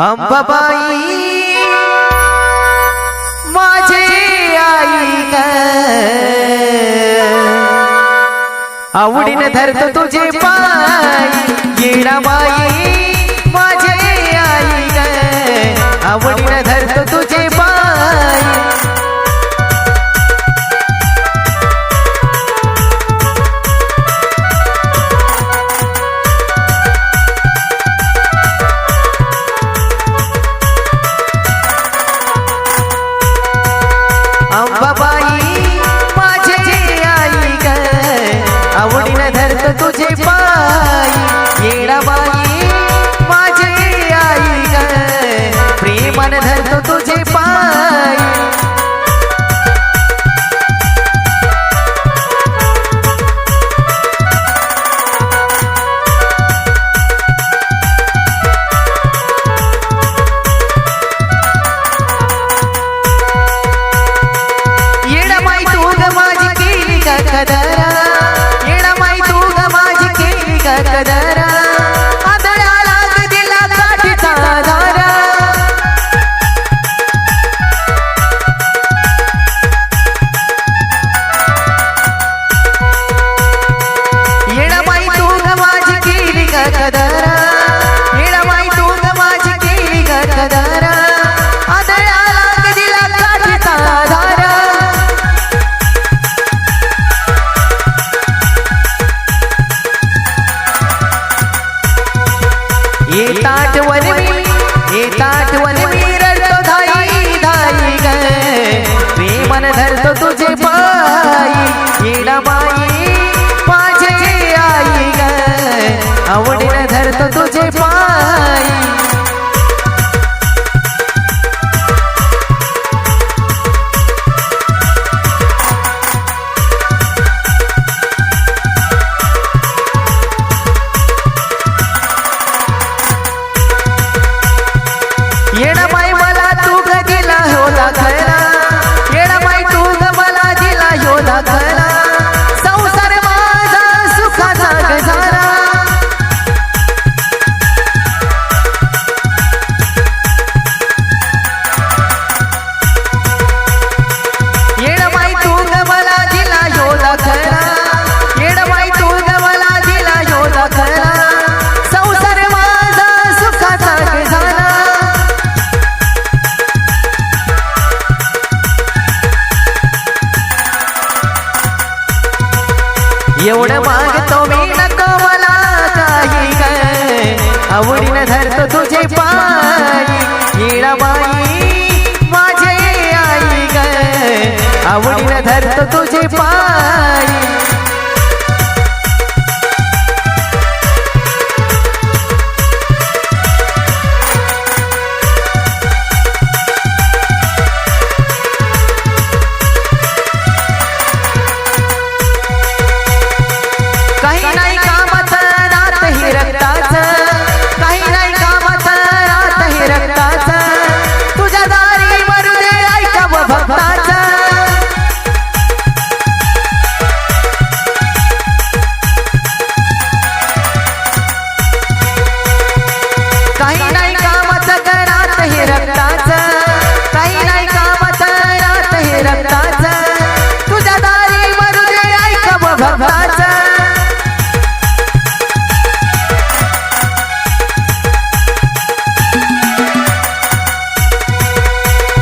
अंबाबाई माझे आई आवडीने धरतो तुझे पाय. येणाबाई माझे आई आवडीने धरतो तुझे 拜拜 येतात वनवी येतात वनवी रडतो धाई धाई ग. धरतो तुझे पा एवढं मागतो मी नको मला काही काय. आवडीनं धरतो तुझे पाय. माझे आई काय. आवडीनं धरतो तुझे पाय.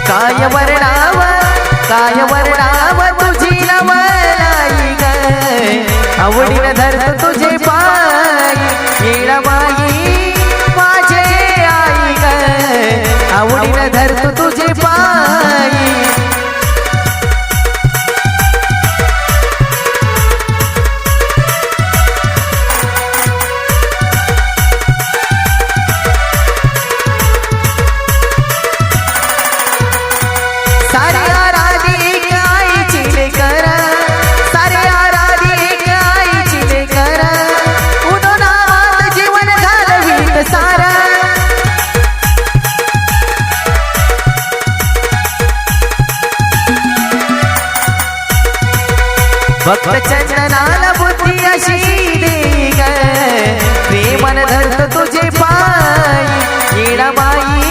काय वर्णाव काय वर्णाव भक्त चंदनाला बुद्धी अशी दे धरत तुझे पाय. बाई